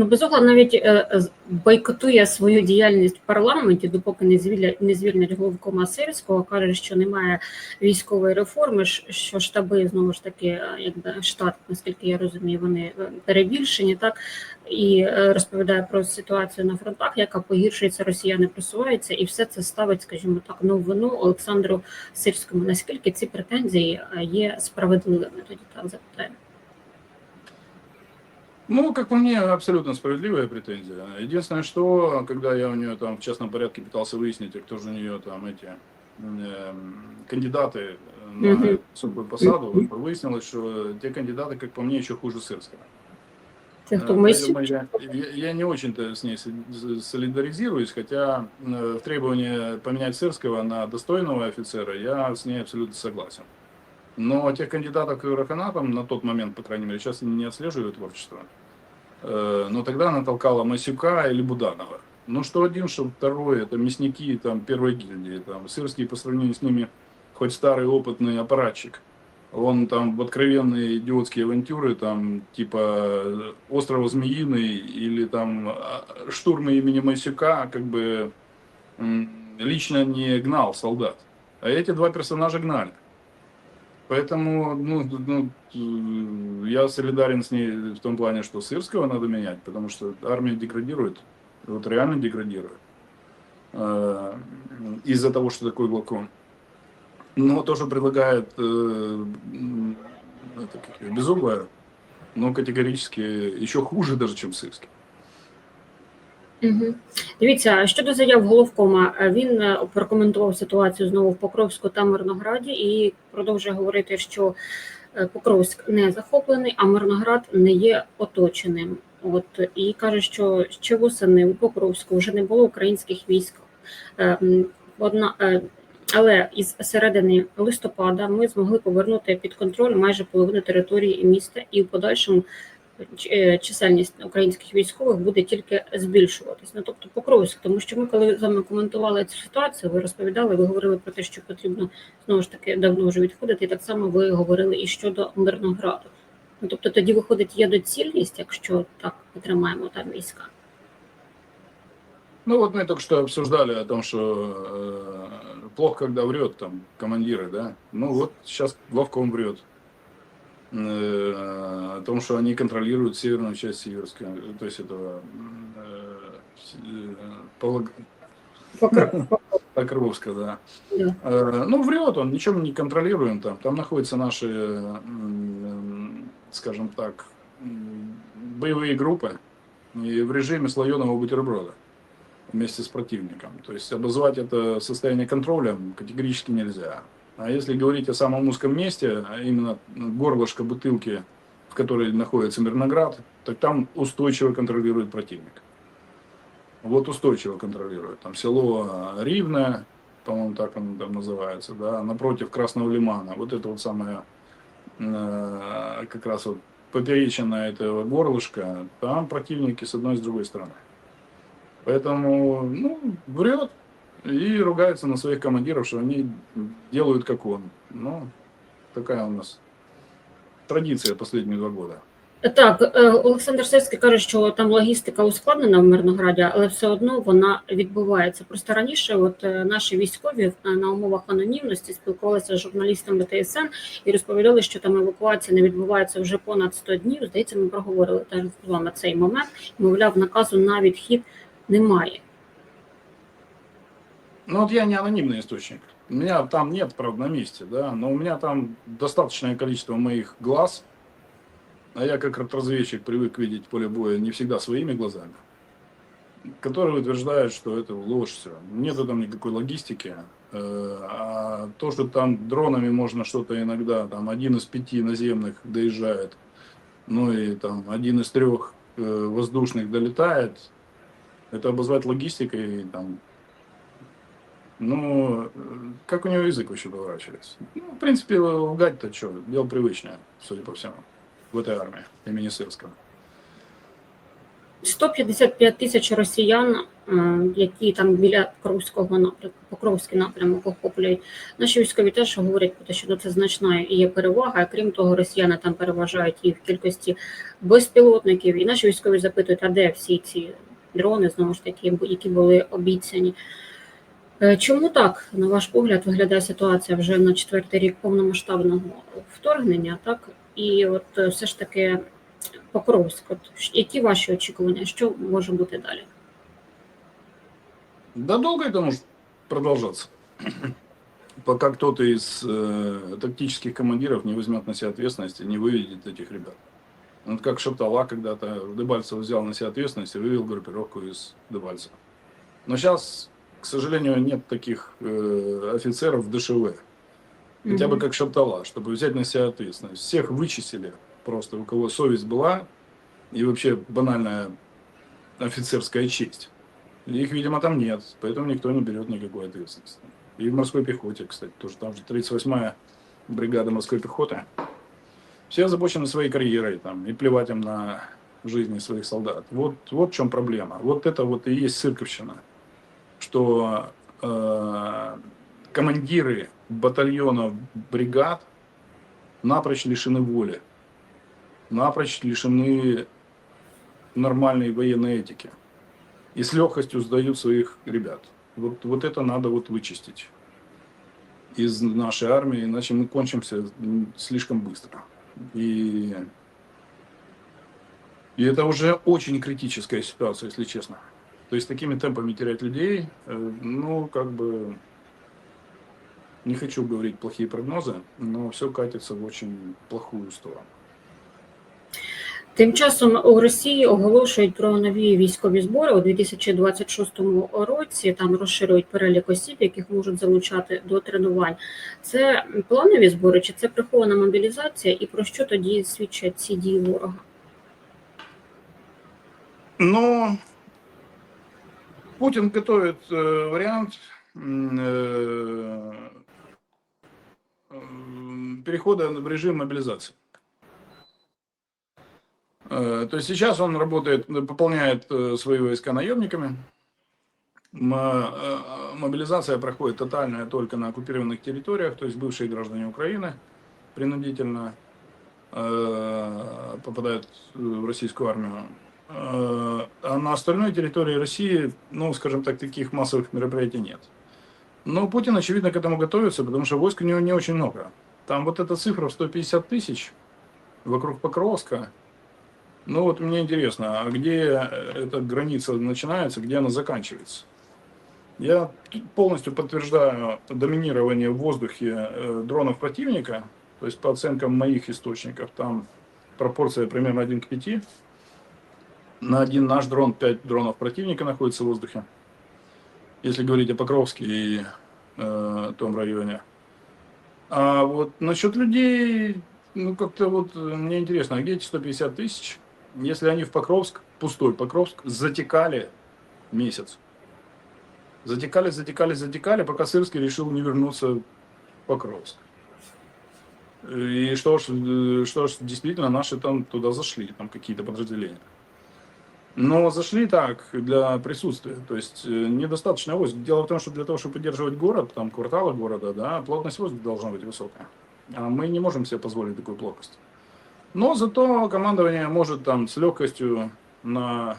Ну, Безугла навіть е, бойкотує свою діяльність в парламенті, допоки не звільнять, не звільнять головкома Сирського, каже, що немає військової реформи, що штаби знову ж таки, е, якби штат, наскільки я розумію, вони е, перебільшені, так і розповідає про ситуацію на фронтах, яка погіршується, росіяни просуваються, і все це ставить, скажімо так, новину Олександру Сирському. Наскільки ці претензії є справедливими? Тоді так запитаю. Ну, как по мне, абсолютно справедливая претензия. Единственное, что, когда я у нее там в частном порядке пытался выяснить, кто же у нее там эти эм, кандидаты на высокую посаду, выяснилось, что те кандидаты, как по мне, еще хуже Сырского. Э, поэтому я, я- не очень-то с ней со- солидаризируюсь, хотя э, в требовании поменять Сырского на достойного офицера я с ней абсолютно согласен. Но тех кандидатов, которых она там на тот момент, по крайней мере, сейчас не отслеживаю творчество, э, но тогда она толкала Масюка или Буданова. Ну, что один, что второй, это мясники там, первой гильдии. Там, Сырский по сравнению с ними, хоть старый опытный аппаратчик, он там в откровенные идиотские авантюры, там, типа острова Змеиный или там а, штурмы имени Масюка, как бы лично не гнал солдат. А эти два персонажа гнали. Поэтому, ну, ну, я солидарен с ней в том плане, что Сырского надо менять, потому что армия деградирует, вот реально деградирует э, из-за того, что такой главком. Но то, что предлагает э, это Безуглая, ну, категорически еще хуже даже, чем Сырский. Угу. Дивіться, щодо заяв головкома, е, він е, прокоментував ситуацію знову в Покровську та Мирнограді і продовжує говорити, що е, Покровськ не захоплений, а Мирноград не є оточеним. От і каже, що ще восени у Покровську вже не було українських військ. Одна, але із середини листопада ми змогли повернути під контроль майже половину території міста, і в подальшому чисельність українських військових буде тільки збільшуватись. Ну тобто Покровськ, тому що ми, коли з вами коментували цю ситуацію, ви розповідали, ви говорили про те, що потрібно знову ж таки давно вже відходити. І так само ви говорили і щодо Мирнограду. Ну тобто тоді виходить є доцільність, якщо так ми тримаємо там війська. Ну вот мы только что обсуждали о том, что э, плохо, когда врет там командиры, да. Ну вот сейчас главком врет. Э, о том, что они контролируют северную часть Северска, то есть этого э, э, Покр- Покровска, да. Да. Ну, врет он, ничего мы не контролируем там. Там находятся наши, скажем так, боевые группы и в режиме слоеного бутерброда вместе с противником. То есть обозвать это состояние контроля категорически нельзя. А если говорить о самом узком месте, а именно горлышко бутылки, в которой находится Мирноград, так там устойчиво контролирует противник. Вот устойчиво контролирует. Там село Ривное, по-моему, так оно там называется, да, напротив Красного Лимана. Вот это вот самое, э, как раз вот поперечина этого горлышка, там противники с одной и с другой стороны. Поэтому, ну, врет и ругается на своих командиров, что они делают как он. Ну, такая у нас традиция последние два года. Так, е, Олександр Сирський каже, що там логістика ускладнена в Мирнограді, але все одно вона відбувається. Просто раніше, от е, наші військові е, на умовах анонімності спілкувалися з журналістами ТСН і розповідали, що там евакуація не відбувається вже понад 100 днів. Здається, ми проговорили теж з вами цей момент. Мовляв, наказу на відхід немає. Ну вот я не анонимный источник. У меня там нет, правда, на месте, да, но у меня там достаточное количество моих глаз, а я как разведчик привык видеть поле боя не всегда своими глазами, которые утверждают, что это ложь все. Нету там никакой логистики. Э, А то, что там дронами можно что-то иногда, там один из пяти наземных доезжает, ну и там один из трех э, воздушных долетает, это обозвать логистикой, там, ну, э, как у него язык вообще поворачивается? Ну, в принципе, лгать-то что, дело привычное, судя по всему, в этой армии имени Сырского. 155 тисяч росіян, е, які там біля Покровського напрямку, Покровський напрямок охоплюють. Наші військові теж говорять про те, що це значна і є перевага. Крім того, росіяни там переважають і в кількості безпілотників. І наші військові запитують, а де всі ці дрони, знову ж таки, які були обіцяні. Е, Чому так, на ваш погляд, виглядає ситуація вже на четвертий рік повномасштабного вторгнення, так? І от е, все ж таки Покровськ, от ш- які ваші очікування? Що може бути далі? Да долго это может продолжаться. Пока кто-то из э, тактических командиров не возьмет на себя ответственность и не выведет этих ребят. Вот как Шаптала когда-то Дебальцев взял на себя ответственность и вывел группировку из Дебальцева. Но сейчас, к сожалению, нет таких э, офицеров в ДШВ. Хотя бы Мгм. как Шаптала, чтобы взять на себя ответственность. Всех вычистили просто, у кого совесть была и вообще банальная офицерская честь. Их, видимо, там нет, поэтому никто не берет никакой ответственности. И в морской пехоте, кстати, тоже там же 38-я бригада морской пехоты. Все озабочены своей карьерой там, и плевать им на жизни своих солдат. Вот, вот в чем проблема. Вот это вот и есть цирковщина. Что э, командиры батальонов, бригад напрочь лишены воли. Напрочь лишены нормальной военной этики и с легкостью сдают своих ребят. Вот, вот это надо вот вычистить из нашей армии, иначе мы кончимся слишком быстро. И, и это уже очень критическая ситуация, если честно. То есть такими темпами терять людей, э, ну, как бы, не хочу говорить плохие прогнозы, но все катится в очень плохую сторону. Тим часом у Росії оголошують про нові військові збори у 2026 році. Там розширюють перелік осіб, яких можуть залучати до тренувань. Це планові збори чи це прихована мобілізація? І про що тоді свідчать ці дії ворога? Но Путин готовит э, вариант э, перехода в режим мобилизации. Э, То есть сейчас он работает, пополняет свои войска наемниками. Мобилизация проходит тотальная только на оккупированных территориях, то есть бывшие граждане Украины принудительно попадают в российскую армию. А на остальной территории России, ну, скажем так, таких массовых мероприятий нет. Но Путин, очевидно, к этому готовится, потому что войск у него не очень много. Там вот эта цифра в 150 тысяч вокруг Покровска. Ну вот мне интересно, а где эта граница начинается, где она заканчивается? Я полностью подтверждаю доминирование в воздухе э, дронов противника. То есть по оценкам моих источников, там пропорция примерно 1 к 5. На один наш дрон 5 дронов противника находится в воздухе. Если говорить о Покровске и э, том районе. А вот насчет людей, ну как-то вот э, мне интересно, а где эти 150 тысяч? Если они в Покровск, пустой Покровск, затекали месяц. Затекали, затекали, затекали, пока Сырский решил не вернуться в Покровск. И что ж, э, что ж, действительно, наши там туда зашли, там какие-то подразделения. Но зашли так, для присутствия. То есть э, недостаточно войск. Дело в том, что для того, чтобы поддерживать город, там кварталы города, да, плотность войск должна быть высокая. А мы не можем себе позволить такую плотность. Но зато командование может там с легкостью на,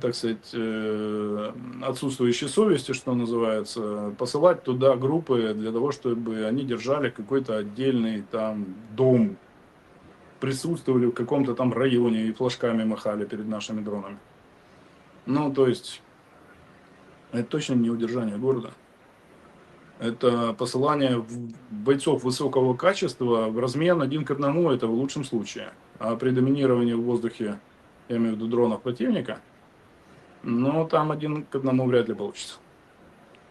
так сказать, э, отсутствующей совести, что называется, посылать туда группы для того, чтобы они держали какой-то отдельный там дом, присутствовали в каком-то там районе и флажками махали перед нашими дронами. Ну, то есть, это точно не удержание города. Это посылание бойцов высокого качества в размен один к одному, это в лучшем случае. А при доминировании в воздухе, я имею в виду дронов противника, ну, там один к одному вряд ли получится.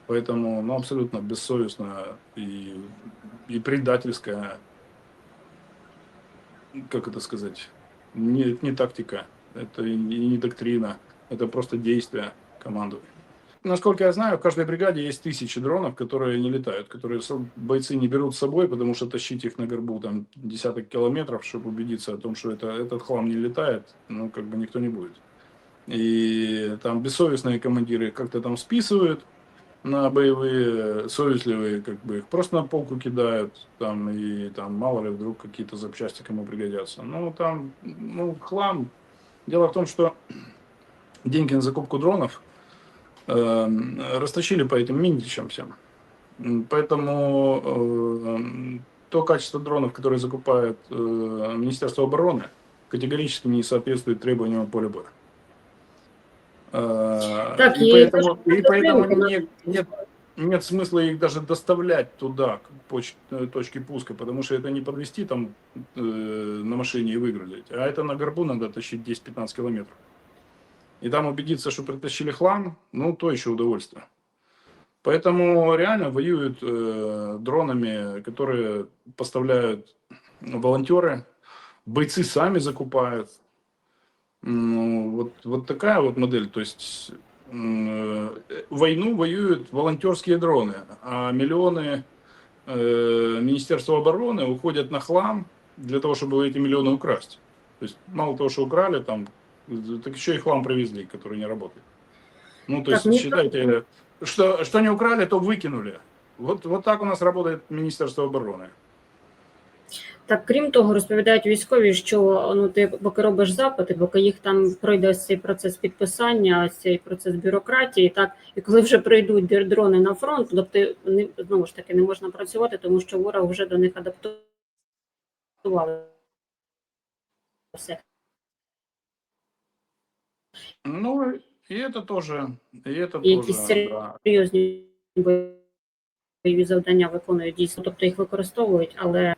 Поэтому, ну, абсолютно бессовестная и, и предательская как это сказать, не, не тактика, это и не, доктрина, это просто действие командования. Насколько я знаю, в каждой бригаде есть тысячи дронов, которые не летают, которые бойцы не берут с собой, потому что тащить их на горбу там десяток километров, чтобы убедиться о том, что это, этот хлам не летает, ну, как бы никто не будет. И там бессовестные командиры как-то там списывают на боевые, совестливые, как бы их просто на полку кидают, там, и там мало ли вдруг какие-то запчасти кому пригодятся. Ну, там, ну, хлам. Дело в том, что деньги на закупку дронов э, растащили по этим минтичам всем. Поэтому э, то качество дронов, которые закупает э, Министерство обороны, категорически не соответствует требованиям поля боя. Э, Так, и и поэтому, и поэтому нет, нет, нет смысла их даже доставлять туда, к поч- э, точке пуска, потому что это не подвести там э, на машине и выгрузить, а это на горбу надо тащить 10-15 километров. И там убедиться, что притащили хлам, ну, то еще удовольствие. Поэтому реально воюют э, дронами, которые поставляют волонтеры, бойцы сами закупают. Ну, вот, вот такая вот модель. То есть э, войну воюют волонтерские дроны, а миллионы э, Министерства обороны уходят на хлам для того, чтобы эти миллионы украсть. То есть мало того, что украли, там, так еще и хлам привезли, который не работает. Ну, то Так, есть, считайте, что, что не украли, то выкинули. Вот, вот так у нас работает Министерство обороны. Так, крім того, розповідають військові, що ну ти поки робиш запити, поки їх там пройде ось цей процес підписання, ось цей процес бюрократії, так і коли вже прийдуть дрони на фронт, тобто не знову ж таки не можна працювати, тому що ворог вже до них адаптувався. Ну, тоже, и это І тоже, якісь да. серйозні бойові завдання виконують дійсно, тобто їх використовують, але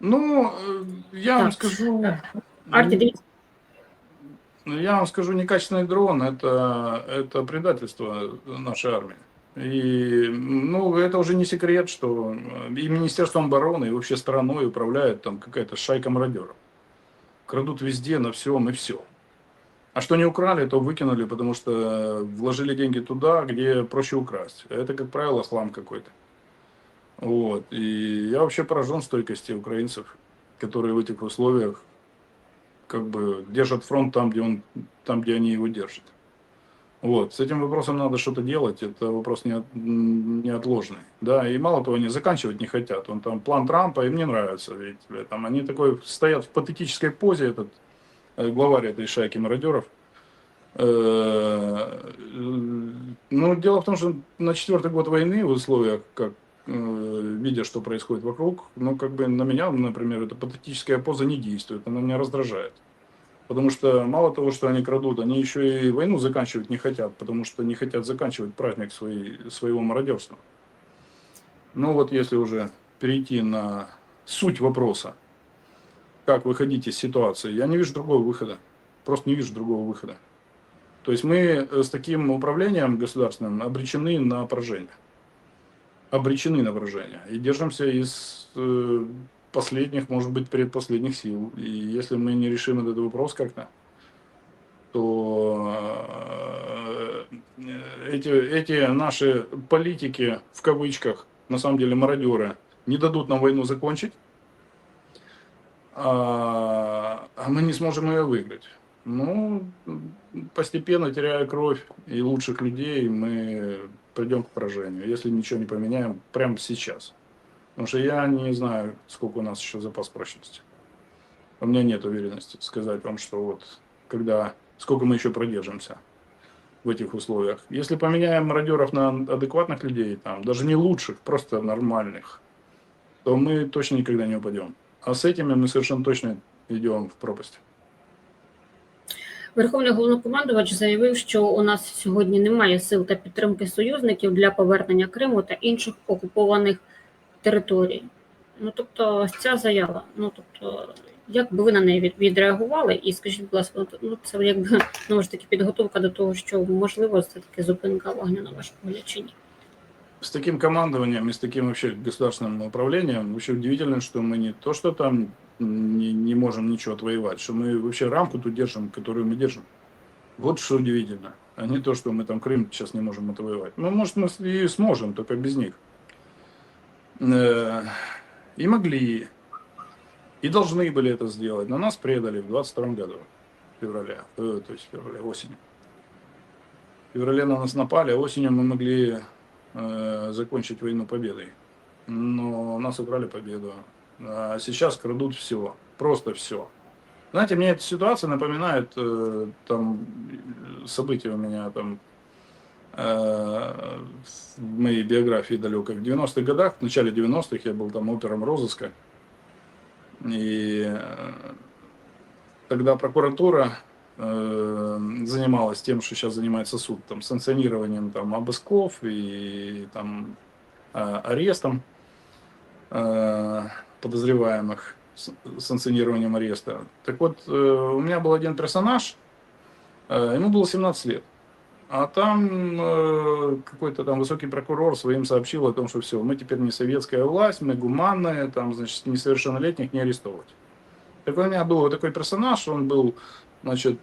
Ну, э, я вам Так. скажу, Арті, дивіться, Ну, Я вам скажу, некачественный дрон это, это предательство нашей армии. И ну, это уже не секрет, что э, и Министерством обороны, и вообще страной управляет там какая-то шайка мародеров. Крадут везде, на всем и все. А что не украли, то выкинули, потому что вложили деньги туда, где проще украсть. Это, как правило, хлам какой-то. Вот. И я вообще поражен стойкости украинцев, которые в этих условиях как бы держат фронт там, где он, там, где они его держат. Вот, с этим вопросом надо что-то делать, это вопрос не, неотложный. Да, и мало того, они заканчивать не хотят. Он там план Трампа, им не нравится, видите ли. Там они такой стоят в патетической позе, этот э, главарь этой шайки мародеров. Э, Ну, дело в том, что на четвертый год войны в условиях, как э, видя, что происходит вокруг, ну, как бы на меня, например, эта патетическая поза не действует, она меня раздражает. Потому что мало того, что они крадут, они еще и войну заканчивать не хотят, потому что не хотят заканчивать праздник своей, своего мародерства. Ну вот если уже перейти на суть вопроса, как выходить из ситуации, я не вижу другого выхода. Просто не вижу другого выхода. То есть мы э, с таким управлением государственным обречены на поражение. Обречены на поражение. И держимся из э, последних, может быть, предпоследних сил. И если мы не решим этот вопрос как-то, то э, эти, эти наши политики, в кавычках, на самом деле мародеры, не дадут нам войну закончить, а, а мы не сможем ее выиграть. Ну, постепенно теряя кровь и лучших людей, мы придем к поражению, если ничего не поменяем прямо сейчас. Потому что я не знаю, сколько у нас еще запас прочности. У меня нет уверенности сказать вам, что вот когда, сколько мы еще продержимся в этих условиях. Если поменяем мародеров на адекватных людей, там, даже не лучших, просто нормальных, то мы точно никогда не упадем. А с этими мы совершенно точно идем в пропасть. Верховний головнокомандувач заявив, що у нас сьогодні немає сил та підтримки союзників для повернення Криму та інших окупованих територій. Ну тобто, ця заява. Ну тобто, як би ви на неї відреагували? І скажіть, будь ласка, ну це якби знову ж таки підготовка до того, що можливо це таки зупинка вогню на ваш погляд чи ні? С таким командованием и с таким вообще государственным управлением вообще удивительно, что мы не то, что там не, не можем ничего отвоевать, что мы вообще рамку тут держим, которую мы держим. Вот что удивительно. А не то, что мы там Крым сейчас не можем отвоевать. Ну, может, мы и сможем, только без них. Э, И могли, и должны были это сделать, но нас предали в 22 году. февраля, э, то есть февраля, осенью. В феврале на нас напали, а осенью мы могли э, закончить войну победой. Но нас украли победу. А сейчас крадут все, просто все. Знаете, мне эта ситуация напоминает э, там события у меня там э, в моей биографии далекой. В 90-х годах, в начале 90-х я был там опером розыска. И э, тогда прокуратура э, занималась тем, что сейчас занимается суд, там, санкционированием там, обысков и там, э, арестом э, подозреваемых, с- санкционированием ареста. Так вот, э, у меня был один персонаж, э, ему было 17 лет. А там э, какой-то там высокий прокурор своим сообщил о том, что все, мы теперь не советская власть, мы гуманные, там, значит, несовершеннолетних не арестовывать. Так у меня был вот такой персонаж, он был, значит,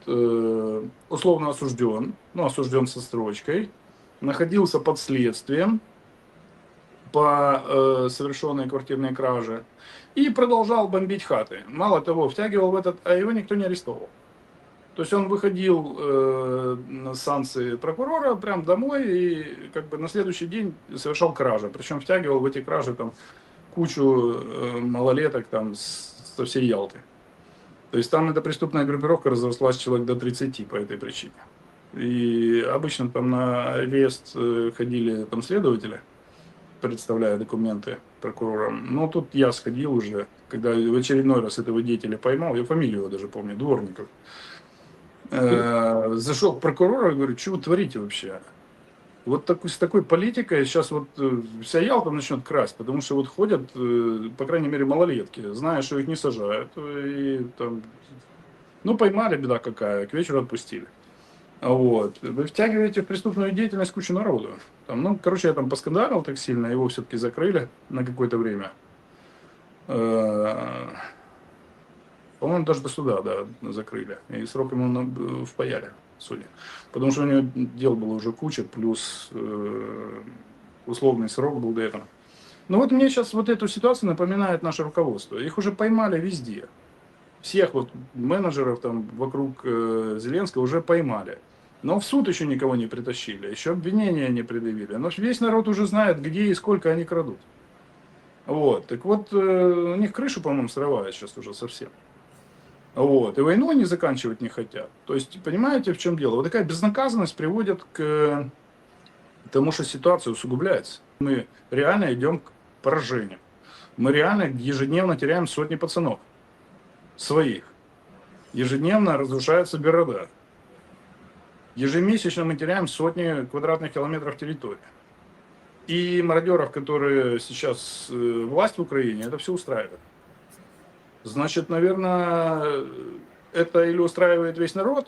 условно осужден, ну, осужден со строчкой, находился под следствием по э, совершенной квартирной краже и продолжал бомбить хаты. Мало того, втягивал в этот, а его никто не арестовал. То есть он выходил э, на санкции прокурора прям домой и как бы на следующий день совершал кражи. Причем втягивал в эти кражи там кучу э, малолеток там с- со всей Ялты. То есть там эта преступная группировка разрослась человек до 30 по этой причине. И обычно там на арест э, ходили там следователи, представляя документы прокурорам. Но тут я сходил уже, когда в очередной раз этого деятеля поймал, я фамилию его даже помню, Дворников. Э, Зашел к прокурору и говорю, что вы творите вообще? Вот такой, с такой политикой сейчас вот э, вся Ялта начнет красть, потому что вот ходят, э, по крайней мере, малолетки, зная, что их не сажают, и там, ну, поймали, беда какая, к вечеру отпустили. Вот. Вы втягиваете в преступную деятельность кучу народу. Там, ну, короче, я там поскандалил так сильно, его все-таки закрыли на какое-то время. Э, По-моему, даже до суда, да, закрыли. И срок ему впаяли, судя. Потому что у него дел было уже куча, плюс э, условный срок был до этого. Ну вот мне сейчас вот эту ситуацию напоминает наше руководство. Их уже поймали везде. Всех вот менеджеров там вокруг э, Зеленского уже поймали. Но в суд еще никого не притащили, еще обвинения не предъявили. Но весь народ уже знает, где и сколько они крадут. Вот, так вот, э, у них крышу, по-моему, срывает сейчас уже совсем. Вот, и войну они заканчивать не хотят. То есть, понимаете, в чем дело? Вот такая безнаказанность приводит к тому, что ситуация усугубляется. Мы реально идем к поражению. Мы реально ежедневно теряем сотни пацанов своих. Ежедневно разрушаются города. Ежемесячно мы теряем сотни квадратных километров территории. И мародеров, которые сейчас э, власть в Украине, это все устраивает. Значит, наверное, это или устраивает весь народ,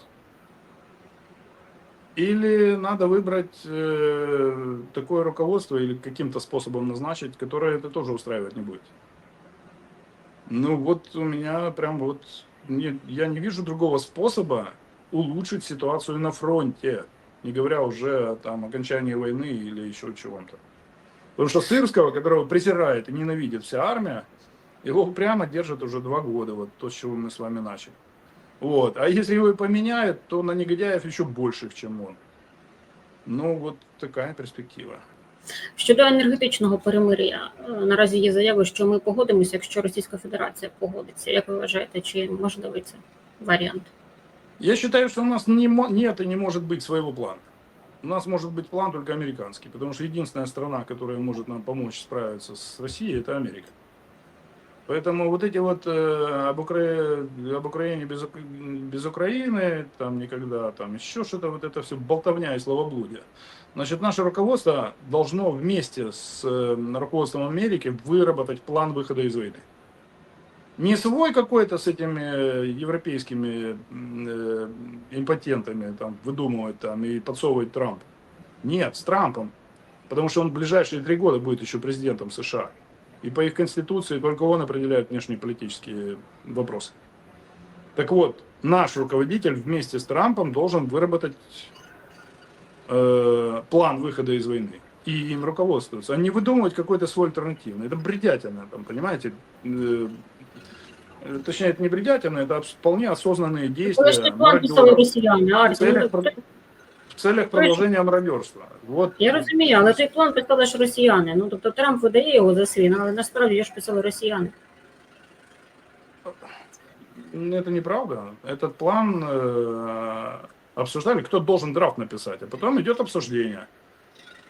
или надо выбрать э, такое руководство или каким-то способом назначить, которое это тоже устраивать не будет. Ну вот у меня прям вот, не- я не вижу другого способа улучшить ситуацию на фронте, не говоря уже о там, окончании войны или еще чего-то. Потому что Сырского, которого презирает и ненавидит вся армия, его прямо держат уже два года, вот то, с чего мы с вами начали. Вот. А если его и поменяют, то на негодяев еще больших, чем он. Ну, вот такая перспектива. Щодо енергетичного перемир'я, е, наразі є заяви, що ми погодимося, якщо Російська Федерація погодиться. Як ви вважаєте, чи можливий це варіант? Я считаю, что у нас не, нет и не может быть своего плана. У нас может быть план только американский, потому что единственная страна, которая может нам помочь справиться с Россией, это Америка. Поэтому вот эти вот э, об, Укра... об Украине без, без Украины, там никогда, там еще что-то, вот это все болтовня и словоблудие. Значит, наше руководство должно вместе с э, руководством Америки выработать план выхода из войны. Не свой какой-то с этими э, европейскими э, импотентами там выдумывать там и подсовывать Трамп. Нет, с Трампом. Потому что он в ближайшие три года будет еще президентом США. И по их конституции только он определяет внешнеполитические вопросы. Так вот, наш руководитель вместе с Трампом должен выработать э, план выхода из войны. И им руководствоваться, а не выдумывать какой-то свой альтернативный. Это бредятина, там, понимаете? Э, Э, Точнее, это не бредятина, это абс- вполне осознанные Коли ж действия цей план писали мародеров росіяни, в Арсі, ну, целях, тобто, про- в целях продолжения мародерства. Вот. я розумію, але цей план писали ж росіяни. Ну тобто Трамп видає його за свій, але насправді його ж писали росіяни. Это неправда. Этот план э, обсуждали, кто должен драфт написать, а потом идет обсуждение.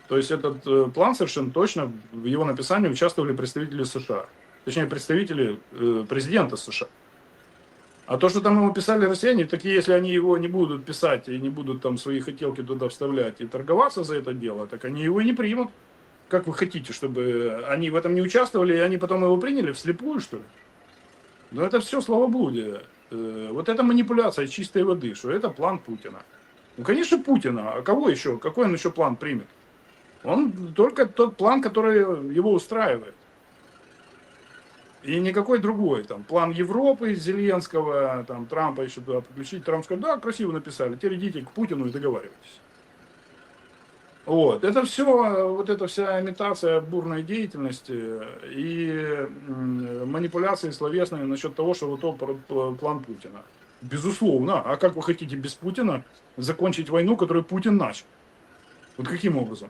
То есть этот э, план совершенно точно в его написании участвовали представители США. Точнее, представители э, президента США. А то, что там ему писали россияне, такие, если они его не будут писать и не будут там свои хотелки туда вставлять и торговаться за это дело, так они его и не примут. Как вы хотите, чтобы они в этом не участвовали, и они потом его приняли вслепую, что ли? Но это все словоблудие. Э, Вот это манипуляция чистой воды, что это план Путина. Ну, конечно, Путина. А кого еще? Какой он еще план примет? Он только тот план, который его устраивает. И никакой другой. Там план Европы, Зеленского, там Трампа еще туда подключить. Трамп сказал, да, красиво написали. Теперь идите к Путину и договаривайтесь. Вот. Это все, вот эта вся имитация бурной деятельности и манипуляции словесные насчет того, что вот он план Путина. Безусловно. А как вы хотите без Путина закончить войну, которую Путин начал? Вот каким образом?